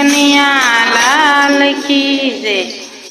કનૈયા લાલ કી જય